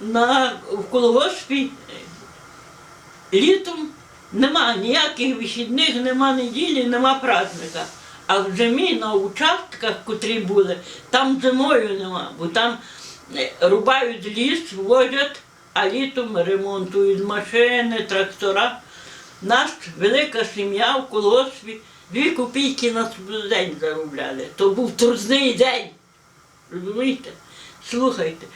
на, в колгоспі літом нема ніяких вихідних, нема неділі, нема праздника. А в зимі на участках, котрі були, там зимою нема, бо там е, рубають ліс, возять, а літом ремонтують машини, трактора. Наш велика сім'я в колгоспі дві копійки на день заробляли. То був трудний день. Розумієте? Слухайте.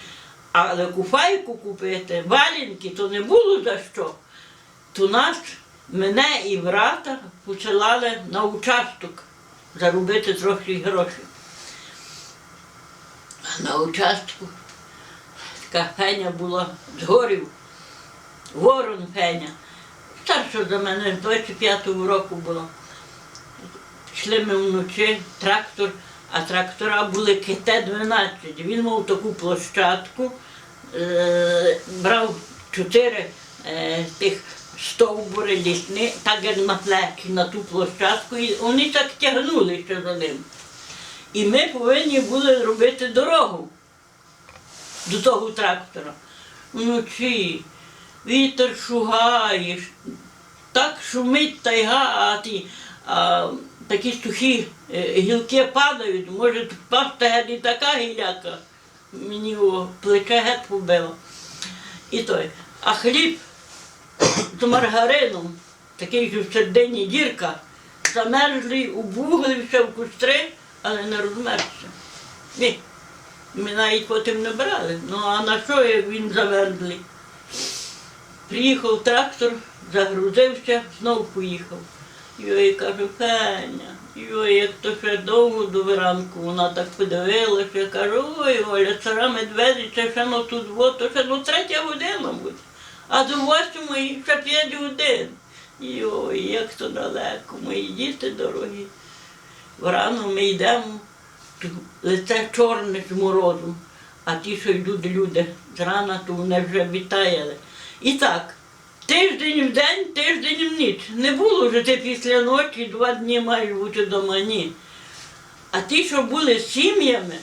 Але куфайку купити, валінки, то не було за що. То нас, мене і брата посилали на участок заробити трохи грошей. А на участку така феня була з горів, ворон феня. Старша за мене з 25-го року була. Йшли ми вночі, трактор, а трактора були КТ-12. Він мав таку площадку, е, брав чотири е, тих стовбури лісні, так як на плечі, на ту площадку, і вони так тягнули ще за ним. І ми повинні були робити дорогу до того трактора. Вночі вітер шугає, так шумить тайга, а ті а, такі сухі е, гілки падають, може впасти геть і така гіляка. Мені о, плече геть побило. І той. А хліб з маргарином, такий же в середині дірка, замерзлий, убуглився в кустри, але не розмерзся. Ні. Ми навіть потім не брали. Ну а на що він замерзлий? Приїхав трактор, загрузився, знов поїхав. Йой каже, Феня, йой, як то ще довго до ранку. Вона так подивилася, каже, ой, Оля, цара медведиця, ще ну тут вот, то ще ну третя година буде. А до восьмої ще п'ять годин. Йой, як то далеко, мої діти дорогі. Врано ми йдемо, лице чорне з морозом, а ті, що йдуть люди зрана, то вони вже вітаяли. І так, тиждень в день, тиждень в ніч. Не було вже ти після ночі, два дні маєш бути вдома, ні. А ті, що були з сім'ями,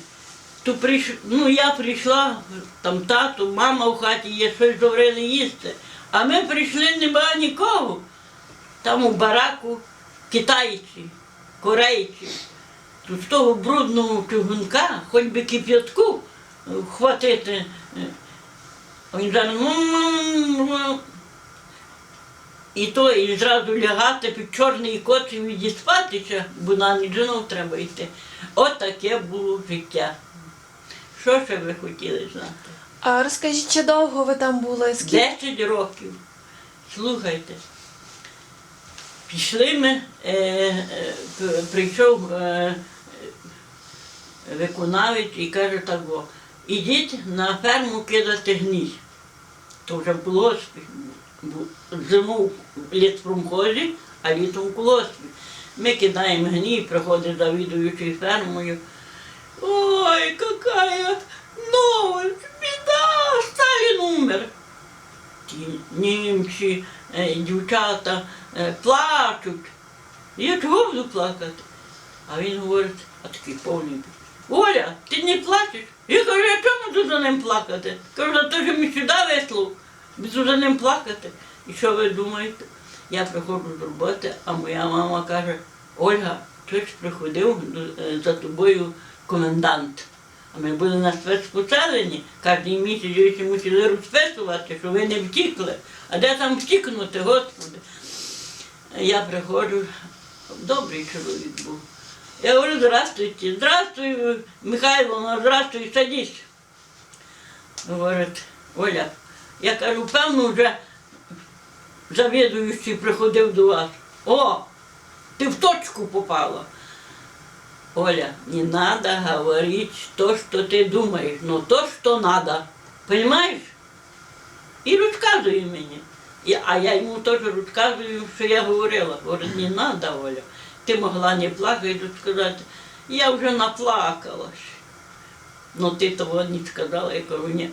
то прийш... ну, я прийшла, там тато, мама в хаті є, щось говорили їсти. А ми прийшли, не було нікого. Там у бараку китайці, корейці. То з того брудного чугунка, хоч би кип'ятку е, хватити. е, Він зараз. І то і зразу лягати під чорний кот і відіспатися, бо на ніч знов треба йти. От таке було життя. Що ще ви хотіли знати? А розкажіть, чи довго ви там були? Скільки? Десять років. Слухайте. Пішли ми, е, е, прийшов е, е, виконавець і каже так, о, ідіть на ферму кидати гній. То вже в колоспі. Бу- в літпромхозі, а літом в колоспі. Ми кидаємо гній, приходить завідуючий фермою. Ой, какая новость, біда, Сталін умер ті німці, е, дівчата е, плачуть. Я чого буду плакати? А він говорить, а такий повний. Оля, ти не плачеш? Я кажу, я чому тут за ним плакати? Кажу, за те, що ми сюди вислав, буду за ним плакати. І що ви думаєте? Я приходжу з роботи, а моя мама каже, Ольга, хтось приходив е, за тобою комендант. А ми були на спецпоселенні, кожен місяць їх мусили розписувати, що ви не втікли. А де там втікнути, Господи? Я приходжу, добрий чоловік був. Я говорю, здравствуйте, здравствуй, Михайловна, здравствуй, садись. Говорить, Оля, я кажу, певно, вже завідуючий приходив до вас. О, ти в точку попала. Оля, не надо говорить то, что ты думаешь, но то, что надо. Понимаешь? І розказує мені. І, а я йому теж розказую, що я говорила. Говорить, не надо, Оля. Ти могла не плакати, сказати, я вже наплакалась. Ну ти того не сказала, я кажу, ні.